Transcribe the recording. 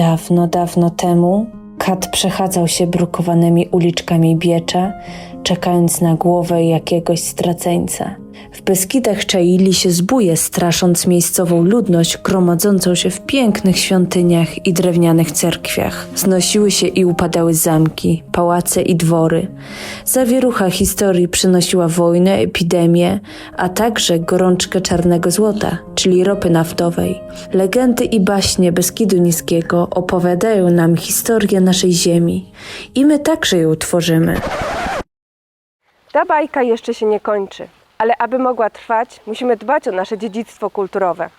Dawno, dawno temu kat przechadzał się brukowanymi uliczkami Biecza, czekając na głowę jakiegoś straceńca. W Beskidach czaili się zbóje, strasząc miejscową ludność gromadzącą się w pięknych świątyniach i drewnianych cerkwiach. Znosiły się i upadały zamki, pałace i dwory. Zawierucha historii przynosiła wojnę, epidemię, a także gorączkę czarnego złota, czyli ropy naftowej. Legendy i baśnie Beskidu Niskiego opowiadają nam historię naszej ziemi i my także ją tworzymy. Ta bajka jeszcze się nie kończy, ale aby mogła trwać, musimy dbać o nasze dziedzictwo kulturowe.